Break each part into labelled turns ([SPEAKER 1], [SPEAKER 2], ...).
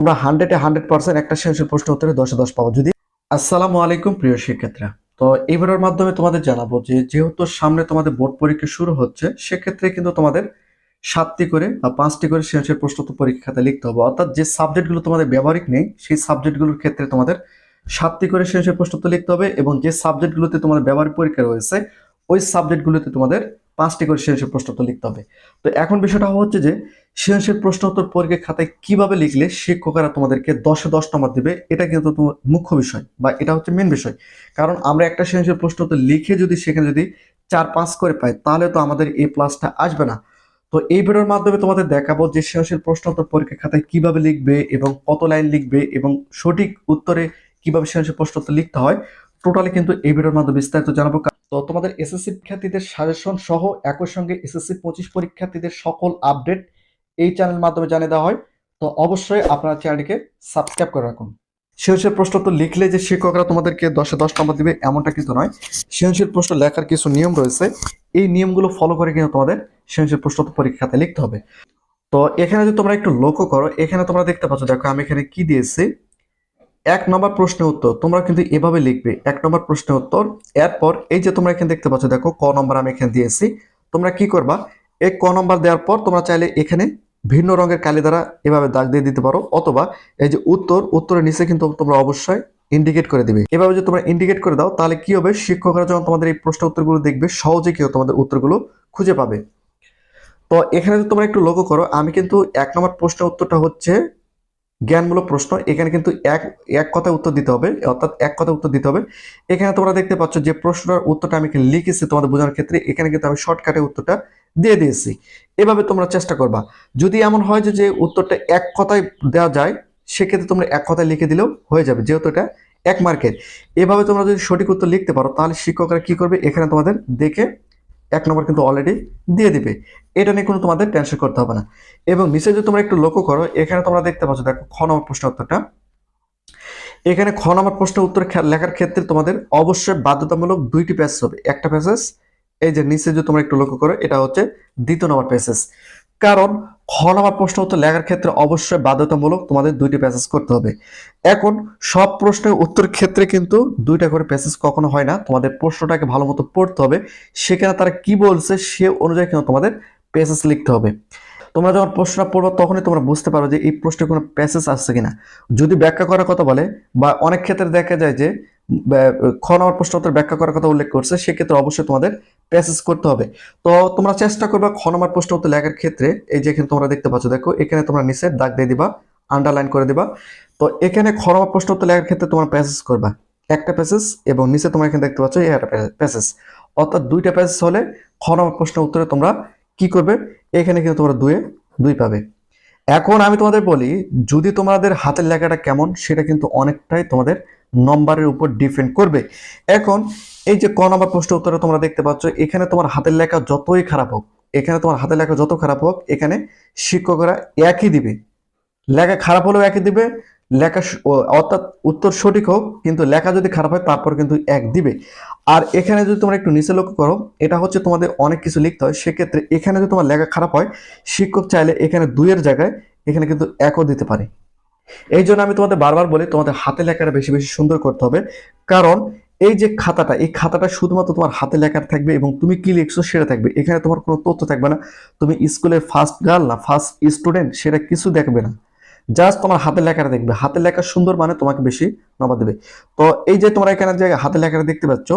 [SPEAKER 1] আমরা হান্ড্রেডে hundred percent একটা সৃজনশীল প্রশ্ন উত্তরে দশে দশ পাবো। যদি আসসালামু আলাইকুম প্রিয় শিক্ষার্থীরা। তো এবারের মাধ্যমে তোমাদের জানাব যে, যেহেতু সামনে তোমাদের বোর্ড পরীক্ষা শুরু হচ্ছে, সেক্ষেত্রে কিন্তু তোমাদের সাতটি করে বা পাঁচটি করে সৃজনশীল প্রশ্ন উত্তর পরীক্ষাতে লিখতে হবে। অর্থাৎ যে সাবজেক্টগুলো তোমাদের ব্যবহারিক নেই, সেই সাবজেক্টগুলোর ক্ষেত্রে তোমাদের সাতটি করে সৃজনশীল প্রশ্ন উত্তর লিখতে হবে এবং যে সাবজেক্টগুলোতে তোমাদের ব্যবহারিক পরীক্ষা রয়েছে, ওই সাবজেক্টগুলোতে তোমাদের পাঁচটি করে সৃজনশীল প্রশ্ন উত্তর লিখতে হবে। তো এখন বিষয়টা হচ্ছে যে, সৃজনশীল প্রশ্ন উত্তর পরীক্ষা খাতায় কীভাবে লিখলে শিক্ষকরা তোমাদেরকে দশে দশ নম্বর দিবে, এটা কিন্তু তোমার মুখ্য বিষয় বা এটা হচ্ছে মেন বিষয়। কারণ আমরা একটা সৃজনশীল প্রশ্ন উত্তর লিখে যদি সেখানে যদি চার পাঁচ করে পাই, তাহলে তো আমাদের এ প্লাসটা আসবে না। তো এই ভিডিওর মাধ্যমে তোমাদের দেখাবো যে সৃজনশীল প্রশ্ন উত্তর পরীক্ষা খাতায় কীভাবে লিখবে এবং কত লাইন লিখবে এবং সঠিক উত্তরে কীভাবে সৃজনশীল প্রশ্ন উত্তর লিখতে হয়। টোটালি কিন্তু এই ভিডিওর মাধ্যমে বিস্তারিত জানাব। তো তোমাদের এসএসসি পরীক্ষার্থীদের সাজেশন সহ একই সঙ্গে এসএসসি পঁচিশ পরীক্ষার্থীদের সকল আপডেট এই চ্যানেলের মাধ্যমে জানিয়ে দেওয়া হয়। তো অবশ্যই আপনার চ্যানেলটিকে সাবস্ক্রাইব করে রাখুন। সৃজনশীল প্রশ্ন তো লিখলে যে শিক্ষকরা তোমাদেরকে দশে দশ নম্বর দিবে, এমনটা কিন্তু নয়। সৃজনশীল প্রশ্ন লেখার কিছু নিয়ম রয়েছে। এই নিয়মগুলো ফলো করে কিন্তু তোমাদের সৃজনশীল প্রশ্ন তো পরীক্ষাতে লিখতে হবে। তো এখানে যদি তোমরা একটু লক্ষ্য করো, এখানে তোমরা দেখতে পাচ্ছ, দেখো আমি এখানে কি দিয়েছি। এক নম্বর প্রশ্নের উত্তর তোমরা কিন্তু এভাবে লিখবে। এক নম্বর প্রশ্নের উত্তর, এরপর এই যে তোমরা এখানে দেখতে পাচ্ছ, দেখো ক নম্বর আমি এখানে দিয়েছি। তোমরা কি করবা? এই ক নম্বর দেওয়ার পর তোমরা চাইলে এখানে ভিন্ন রঙের কালি দ্বারা এভাবে দাগ দিয়ে দিতে পারো। অথবা এই যে উত্তর, উত্তরের নিচে কিন্তু তোমরা অবশ্যই ইন্ডিকেট করে দিবে। এভাবে যদি তোমরা ইন্ডিকেট করে দাও, তাহলে কি হবে? শিক্ষকরা যখন তোমাদের এই প্রশ্ন উত্তরগুলো দেখবে সহজে কেউ তোমাদের উত্তরগুলো খুঁজে পাবে। তো এখানে যদি তোমরা একটু লক্ষ্য করো, আমি কিন্তু এক নম্বর প্রশ্নের উত্তরটা হচ্ছে জ্ঞানমূলক প্রশ্ন। এখানে কিন্তু এক এক কথায় উত্তর দিতে হবে, অর্থাৎ এক কথায় উত্তর দিতে হবে। এখানে তোমরা দেখতে পাচ্ছ যে প্রশ্নটার উত্তরটা আমি লিখেছি তোমাদের বোঝানোর ক্ষেত্রে। এখানে কিন্তু আমি শর্টকাটে উত্তরটা দিয়ে দিয়েছি। এভাবে তোমরা চেষ্টা করবা। যদি এমন হয় যে যে উত্তরটা এক কথায় দেওয়া যায়, সেক্ষেত্রে তোমরা এক কথায় লিখে দিলেও হয়ে যাবে, যেহেতু এটা এক মার্কের এভাবে তোমরা যদি সঠিক উত্তর লিখতে পারো, তাহলে শিক্ষকরা কি করবে? এখানে তোমাদের দেখে এক নম্বর কিন্তু অলরেডি দিয়ে দিবে। এটা নিয়ে কোনো তোমাদের টেনশন করতে হবে না। এবং নিচে যদি তোমরা একটু লক্ষ্য করো, এখানে তোমরা দেখতে পাচ্ছ, দেখো খ নম্বর প্রশ্ন উত্তরটা। এখানে খ নম্বর প্রশ্নের উত্তর লেখার ক্ষেত্রে তোমাদের অবশ্যই বাধ্যতামূলক দুইটি প্যাসেজ হবে। একটা প্যাসেজ এই যে নিচে যদি তোমরা একটু লক্ষ্য করো, এটা হচ্ছে দ্বিতীয় নম্বর প্যাসেজ কারণ খ নম্বর প্রশ্ন উত্তর লেখার ক্ষেত্রে অবশ্যই বাধ্যতামূলক তোমাদের দুইটি প্যাসেজ করতে হবে। এখন সব প্রশ্নের উত্তর ক্ষেত্রে কিন্তু দুইটা করে প্যাসেজ কখনো হয় না। তোমাদের প্রশ্নটাকে ভালো মতো পড়তে হবে। সেখানে তারা কি বলছে সে অনুযায়ী কিন্তু তোমাদের প্যাসেজ লিখতে হবে। তোমরা যখন প্রশ্নটা পড়বে তখনই তোমরা বুঝতে পারো যে এই প্রশ্নে কোনো প্যাসেজ আসছে কিনা। যদি ব্যাখ্যা করার কথা বলে বা অনেক ক্ষেত্রে দেখা যায় যে খ নম্বর প্রশ্ন উত্তর ব্যাখ্যা করার কথা উল্লেখ করছে, সেক্ষেত্রে অবশ্যই তোমাদের প্যাসেজ করতে হবে। তো তোমরা চেষ্টা করবে খ নম্বর প্রশ্ন উত্তর লেখার ক্ষেত্রে, এই যে এখানে তোমরা দেখতে পাচ্ছ, দেখো, এখানে তোমরা নিচে দাগ দিয়ে দিবা আন্ডারলাইন করে দিবা। তো এখানে খ নম্বর প্রশ্ন উত্তর লেখার ক্ষেত্রে তোমার প্যাসেজ করবা। একটা প্যাসেজ এবং নিচে তোমরা এখানে দেখতে পাচ্ছ একটা প্যাসেজ। অর্থাৎ দুইটা প্যাসেজ হলে খ প্রশ্নের উত্তরে তোমরা কি করবে? এখানে কিন্তু তোমরা দুয়ে, দুই পাবে। এখন আমি তোমাদের বলি, যদি তোমাদের হাতের লেখাটা কেমন, সেটা কিন্তু অনেকটাই তোমাদের নম্বরের উপর ডিপেন্ড করবে। এখন এই যে ক নম্বর প্রশ্ন উত্তরে তোমরা দেখতে পাচ্ছ, এখানে তোমার হাতের লেখা যতই খারাপ হোক, এখানে তোমার হাতের লেখা যত খারাপ হোক, এখানে শিক্ষকরা একই দিবে। লেখা খারাপ হলেও একই দিবে, লেখা অর্থাৎ উত্তর সঠিক হোক, কিন্তু লেখা যদি খারাপ হয়, তারপর কিন্তু এক দিবে। আর এখানে যদি তোমরা একটু নিচে লক্ষ্য করো, এটা হচ্ছে তোমাদের অনেক কিছু লিখতে হয়, সেক্ষেত্রে এখানে যদি তোমার লেখা খারাপ হয়, শিক্ষক চাইলে এখানে দুইয়ের জায়গায় এখানে কিন্তু একও দিতে পারে। এই জন্য আমি তোমাদের বারবার বলি, তোমাদের হাতে লেখাটা বেশি বেশি সুন্দর করতে হবে। কারণ এই যে খাতাটা, এই খাতাটা শুধুমাত্র তোমার হাতে লেখা থাকবে এবং তুমি কি লিখছো সেটা থাকবে। এখানে তোমার কোনো তথ্য থাকবে না। তুমি স্কুলের ফার্স্ট গার্ল না ফার্স্ট স্টুডেন্ট সেটা কিছু দেখবে না। জাস্ট তোমার হাতের লেখাটা দেখবে। হাতের লেখা সুন্দর মানে তোমাকে বেশি নম্বর দেবে। তো এই যে তোমরা এখানে যে হাতে লেখাটা দেখতে পাচ্ছ,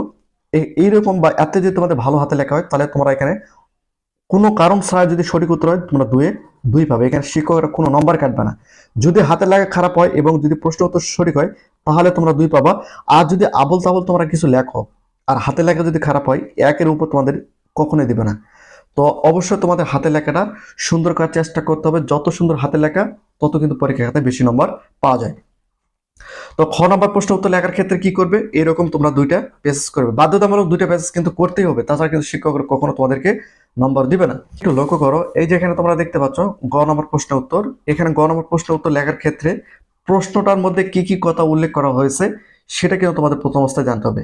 [SPEAKER 1] এই- এইরকম বা এতে যদি তোমাদের ভালো হাতে লেখা হয়, তাহলে তোমরা এখানে কোনো কারণ ছাড়া যদি সঠিক উত্তর হয়, তোমরা দুয়ে দুই পাবে। এখানে শিক্ষকরা কোনো নম্বর কাটবে না। যদি হাতের লেখা খারাপ হয় এবং যদি প্রশ্ন উত্তর সঠিক হয়, তাহলে তোমরা দুই পাবা। আর যদি আবল তাবল তোমরা কিছু লেখো, আর হাতের লেখা যদি খারাপ হয়, একের উপর তোমাদের কখনোই দিবে না। তো অবশ্যই তোমাদের হাতে লেখাটা সুন্দর করার চেষ্টা করতে হবে। যত সুন্দর হাতের লেখা, তত কিন্তু পরীক্ষা খাতায় বেশি নম্বর পাওয়া যায়। তো খ নম্বর প্রশ্ন উত্তর লেখার ক্ষেত্রে কি করবে? এরকম তোমরা দুইটা পেসেস করবে। বাধ্যতামূলক দুইটা পেসেস কিন্তু করতেই হবে। তাছাড়া কিন্তু শিক্ষকরা কখনো তোমাদেরকে নম্বর দিবে না। একটু লক্ষ্য করো, এই যে এখানে তোমরা দেখতে পাচ্ছ, গ নম্বর প্রশ্ন উত্তর। এখানে গ নম্বর প্রশ্ন উত্তর লেখার ক্ষেত্রে প্রশ্নটার মধ্যে কি কি কথা উল্লেখ করা হয়েছে, সেটা কিন্তু তোমাদের প্রথম অবস্থায় জানতে হবে।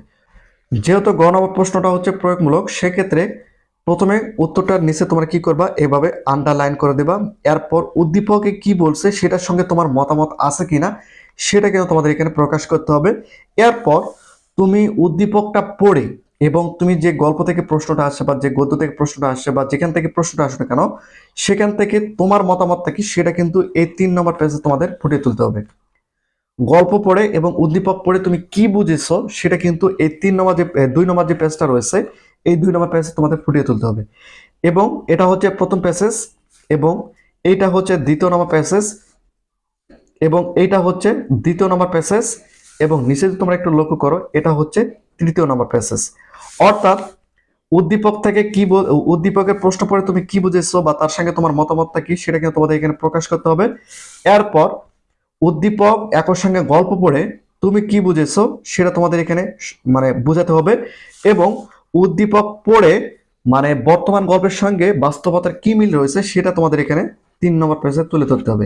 [SPEAKER 1] যেহেতু গ নম্বর প্রশ্নটা হচ্ছে প্রয়োগমূলক, সেক্ষেত্রে প্রথমে উত্তরটার নিচে তোমরা কি করবা, এভাবে আন্ডারলাইন করে দেবা। এরপর উদ্দীপকে কি বলছে, সেটার সঙ্গে তোমার মতামত আছে কিনা, সেটা কিন্তু তোমাদের এখানে প্রকাশ করতে হবে। এরপর তুমি উদ্দীপকটা পড়ে এবং তুমি যে গল্প থেকে প্রশ্নটা আসছে বা যে গদ্য থেকে প্রশ্নটা আসছে বা যেখান থেকে প্রশ্নটা আসে না কেন, সেখান থেকে তোমার মতামতটা কি সেটা কিন্তু এই তিন নম্বর পেজে তোমাদের ফুটিয়ে তুলতে হবে। গল্প পড়ে এবং উদ্দীপক পড়ে তুমি কি বুঝেছ সেটা কিন্তু এই তিন নম্বর যে দুই নম্বর যে পেজটা রয়েছে, এই দুই নম্বর পেজে তোমাদের ফুটিয়ে তুলতে হবে। এবং এটা হচ্ছে প্রথম প্যাসেজ এবং এইটা হচ্ছে দ্বিতীয় নম্বর প্যাসেজ এবং এইটা হচ্ছে দ্বিতীয় নম্বর প্যাসেজ এবং নিচে তোমরা একটু লক্ষ্য করো, এটা হচ্ছে তৃতীয় নম্বর প্যাসেজ অর্থাৎ উদ্দীপক থেকে কি উদ্দীপকের প্রশ্ন পড়ে তুমি কি বুঝেছ বা তার সঙ্গে তোমার মতামতটা কি সেটা কিন্তু তোমাদের এখানে প্রকাশ করতে হবে। এরপর উদ্দীপক একর সঙ্গে গল্প পড়ে তুমি কি বুঝেছ সেটা তোমাদের এখানে মানে বোঝাতে হবে এবং উদ্দীপক পড়ে মানে বর্তমান গল্পের সঙ্গে বাস্তবতার কি মিল রয়েছে সেটা তোমাদের এখানে তিন নম্বর পেজে তুলে ধরতে হবে।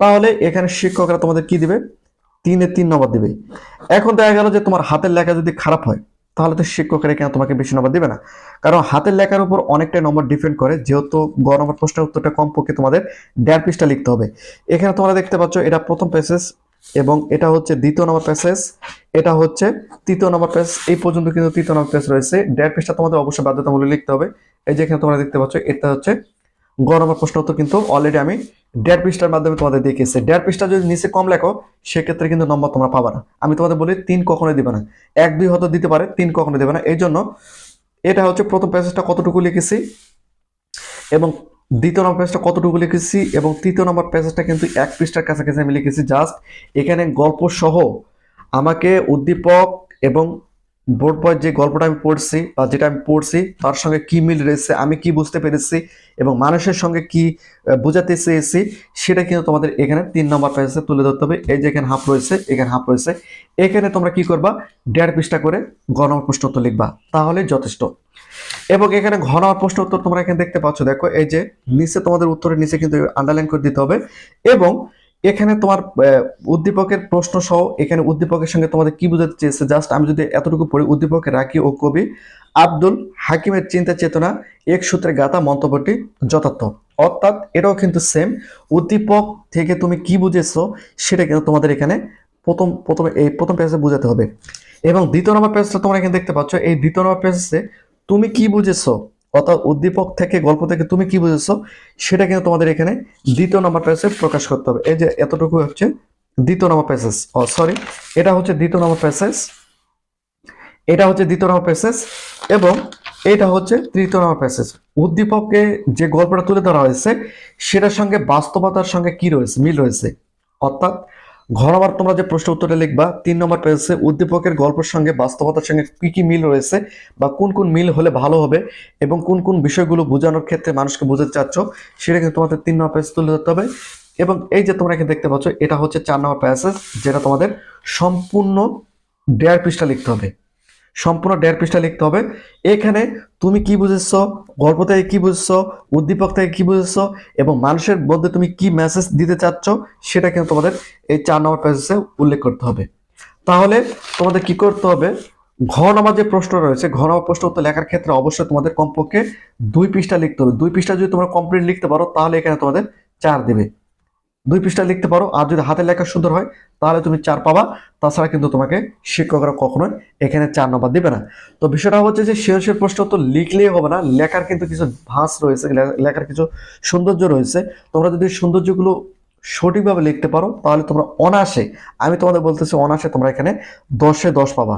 [SPEAKER 1] তাহলে এখানে শিক্ষকরা তোমাদের কি দিবে? তিনে তিন নম্বর দিবে। এখন দেখা গেল যে তোমার হাতের লেখা যদি খারাপ হয় তাহলে তো শিক্ষকেরা এখানে তোমাকে বেশি নম্বর দিবে না? কারণ হাতের লেখার উপর অনেকটাই নম্বর ডিপেন্ড করে, যেহেতু গ নম্বর প্রশ্নের উত্তরটা কমপক্ষে তোমাদের দেড় পৃষ্ঠা লিখতে হবে। এখানে তোমরা দেখতে পাচ্ছ, এটা প্রথম প্যাসেজ এবং এটা হচ্ছে দ্বিতীয় নম্বর প্যাসেজ এটা হচ্ছে তৃতীয় নম্বর পেজ এই পর্যন্ত কিন্তু তৃতীয় নম্বর পেজ রয়েছে। দেড় পৃষ্ঠা তোমাদের অবশ্যই বাধ্যতামূলক লিখতে হবে। এই যে এখানে তোমরা দেখতে পাচ্ছ, এটা হচ্ছে গ নম্বর প্রশ্ন উত্তর কিন্তু অলরেডি আমি দেড় পৃষ্ঠার মাধ্যমে তোমাদের দেখিয়েছে। দেড় পৃষ্ঠা যদি নিচে কম লেখো, সেক্ষেত্রে কিন্তু নম্বর তোমরা পাবা না। আমি তোমাদের বলি, তিন কখনোই দিবে না। এক, দুই হয়তো দিতে পারে, তিন কখনো দেবে না। এই জন্য এটা হচ্ছে প্রথম প্যাসেজটা কতটুকু লিখেছি, এবং দ্বিতীয় নম্বর পেজটা কতটুকু লিখেছি, এবং তৃতীয় নম্বর পেজটা কিন্তু এক পৃষ্ঠার কাছাকাছি আমি লিখেছি। জাস্ট এখানে গল্প সহ আমাকে উদ্দীপক এবং বোর্ড পয়েন্ট যে গল্পটা আমি পড়ছি বা যেটা আমি পড়ছি, তার সঙ্গে কি মিল রয়েছে, আমি কি বুঝতে পেরেছি এবং মানুষের সঙ্গে কি বোঝাতে চেয়েছি, সেটা কিন্তু তোমাদের এখানে তিন নম্বর পেজে তুলে ধরতে হবে। এই যে এখানে হাফ রয়েছে, এখানে হাফ রয়েছে। এখানে তোমরা কি করবা? দেড় পৃষ্ঠা করে গ নম্বর প্রশ্ন উত্তর লিখবা, তাহলে যথেষ্ট। এবং এখানে ঘন প্রশ্ন উত্তর তোমরা এখানে দেখতে পাচ্ছ। দেখো, এই যে নিচে তোমাদের উত্তরের নিচে কিন্তু আন্ডারলাইন করে দিতে হবে। এবং এখানে তোমার উদ্দীপকের প্রশ্ন সহ এখানে উদ্দীপকের সঙ্গে তোমাদের কি বোঝাতে চেয়েছে? জাস্ট আমি যদি এতটুকু পড়ি উদ্দীপকে রাখি ও কবি আব্দুল হাকিমের চিন্তা চেতনা, এক সূত্রে গাতা মন্তব্যটি যথার্থ। অর্থাৎ এটাও কিন্তু সেম উদ্দীপক থেকে তুমি কি বুঝেছ সেটা কিন্তু তোমাদের এখানে প্রথম, প্রথমে, এই প্রথম পেজে বোঝাতে হবে। এবং দ্বিতীয় নম্বর পেজটা তোমরা এখানে দেখতে পাচ্ছ। এই দ্বিতীয় নম্বর পেজে তুমি কি বুঝেছ অর্থাৎ উদ্দীপক থেকে গল্প থেকে তুমি কি বুঝেছ, সেটা কিন্তু তোমাদের এখানে দ্বিতীয় নম্বর পেজে প্রকাশ করতে হবে। এই যে এতটুকু হচ্ছে দ্বিতীয় নম্বর প্যাসেজ ও সরি এটা হচ্ছে দ্বিতীয় নম্বর প্যাসেজ এটা হচ্ছে দ্বিতীয় নম্বর প্যাসেজ এবং এটা হচ্ছে তৃতীয় নম্বর প্যাসেজ উদ্দীপকে যে গল্পটা তুলে ধরা হয়েছে, সেটার সঙ্গে বাস্তবতার সঙ্গে কি রয়েছে, মিল রয়েছে? অর্থাৎ ঘরবার তোমরা যে প্রশ্ন উত্তরে লিখবা, তিন নম্বর পেজে উদ্দীপকের গল্পের সঙ্গে বাস্তবতার সঙ্গে কী কী মিল রয়েছে বা কোন কোন মিল হলে ভালো হবে এবং কোন কোন বিষয়গুলো বোঝানোর ক্ষেত্রে মানুষকে বোঝাতে চাচ্ছ, সেটা কিন্তু তোমাদের তিন নম্বর পেজ তুলে ধরতে হবে। এবং এই যে তোমরা এখানে দেখতে পাচ্ছ, এটা হচ্ছে চার নম্বর প্যাসেজ যেটা তোমাদের সম্পূর্ণ ডেয়ার পৃষ্ঠা লিখতে হবে। সম্পূর্ণ দেড় পৃষ্ঠা লিখতে হবে। এখানে তুমি কি বুঝেছ, গল্প থেকে কি বুঝেছ, উদ্দীপক থেকে কি বুঝেছ এবং মানুষের মধ্যে তুমি কি মেসেজ দিতে চাচ্ছ সেটা কিন্তু তোমাদের এই চার নম্বর পেজে উল্লেখ করতে হবে। তাহলে তোমাদের কি করতে হবে, ঘ নম্বর যে প্রশ্ন রয়েছে, ঘ নম্বর প্রশ্ন উত্তর লেখার ক্ষেত্রে অবশ্যই তোমাদের কমপক্ষে দুই পৃষ্ঠা লিখতে হবে। দুই পৃষ্ঠা যদি তোমরা কমপ্লিট লিখতে পারো, তাহলে এখানে তোমাদের চার দেবে। দুই পৃষ্ঠা লিখতে পারো। আর যদি হাতে লেখা সুন্দর হয়, তাহলে তুমি চার পাবা। তাছাড়া কিন্তু তোমাকে শিক্ষকরা কখনোই এখানে চার নম্বর দিবে না। তো বিষয়টা হচ্ছে যে, সৃজনশীল প্রশ্ন তো লিখলেই হবে না। লেখার কিন্তু কিছু ভাঁজ রয়েছে লেখার কিছু সৌন্দর্য রয়েছে। তোমরা যদি সৌন্দর্যগুলো সঠিকভাবে লিখতে পারো, তাহলে তোমরা অনায়াসে, আমি তোমাদের বলতেছি অনায়াসে তোমরা এখানে দশে দশ পাবা।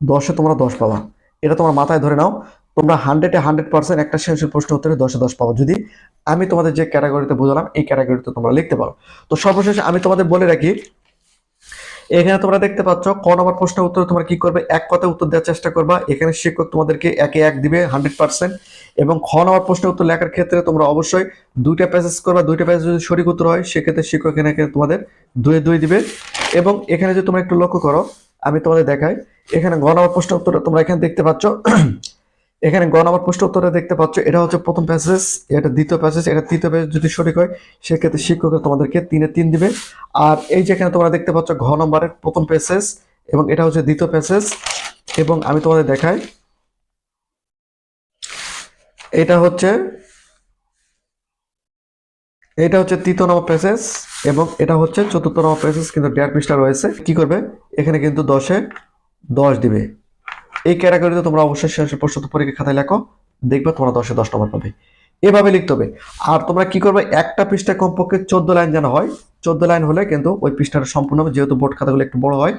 [SPEAKER 1] দশে তোমরা দশ পাবা। এটা তোমার মাথায় ধরে নাও। তোমরা হান্ড্রেডে হান্ড্রেড পার্সেন্ট একটা সৃজনশীল প্রশ্ন উত্তরে দশে দশ পাবো যদি আমি তোমাদের যে ক্যাটাগরিতে বোঝালাম, এই ক্যাটাগরিতে তোমরা লিখতে পারো। তো সর্বশেষে আমি তোমাদের বলে রাখি, এখানে তোমরা দেখতে পাচ্ছ, ক নম্বর প্রশ্নের উত্তরে তোমরা কি করবে? এক কথায় উত্তর দেওয়ার চেষ্টা করবা। এখানে শিক্ষক তোমাদেরকে একে এক দিবে হান্ড্রেড পার্সেন্ট এবং খ নম্বর প্রশ্নের উত্তর লেখার ক্ষেত্রে তোমরা অবশ্যই দুইটা প্যাসেজ করবা। দুইটা প্যাসেজ যদি সঠিক উত্তর হয়, সেক্ষেত্রে শিক্ষক এখানে তোমাদের দুয়ে দুই দিবে। এবং এখানে যদি তোমরা একটু লক্ষ্য করো, আমি তোমাদের দেখাই। এখানে গ নম্বর প্রশ্ন উত্তর তোমরা এখানে দেখতে পাচ্ছ। এখানে গ নম্বর প্রশ্ন উত্তরে দেখতে পাচ্ছ, এটা হচ্ছে প্রথম প্যাসেজ এটা দ্বিতীয় প্যাসেজ এটা তৃতীয় প্যাসেজ যদি সঠিক হয়, সেক্ষেত্রে শিক্ষক তোমাদেরকে তিনে তিন দিবে। আর এই যেখানে তোমরা দেখতে পাচ্ছ ঘ নম্বরের প্রথম প্যাসেজ এবং এটা হচ্ছে দ্বিতীয় প্যাসেজ এবং আমি তোমাদের দেখাই। এটা হচ্ছে এটা হচ্ছে তৃতীয় নম্বর প্যাসেজ এবং এটা হচ্ছে চতুর্থ নম্বর প্যাসেজ কিন্তু দেড় পৃষ্ঠা রয়েছে। কি করবে? এখানে কিন্তু দশে দশ দিবে। এই ক্যাটাগরিতে তোমরা অবশ্যই শেষ প্রশ্ন পরীক্ষা খাতায় লেখো, দেখবে তোমরা দশে দশ নম্বর পাবে। এভাবে লিখতে হবে। আর তোমরা কি করবে, একটা পৃষ্ঠা কমপক্ষে চোদ্দ লাইন যেন হয়, চোদ্দ লাইন হলে কিন্তু ওই পৃষ্ঠাটা সম্পূর্ণ হবে, যেহেতু বোর্ড খাতাগুলো একটু বড় হয়,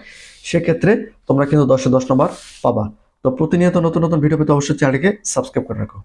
[SPEAKER 1] সেক্ষেত্রে তোমরা কিন্তু দশে দশ নম্বর পাবা। তো প্রতিনিয়ত নতুন নতুন ভিডিও পেতে অবশ্যই চ্যানেলকে সাবস্ক্রাইব করে রাখো।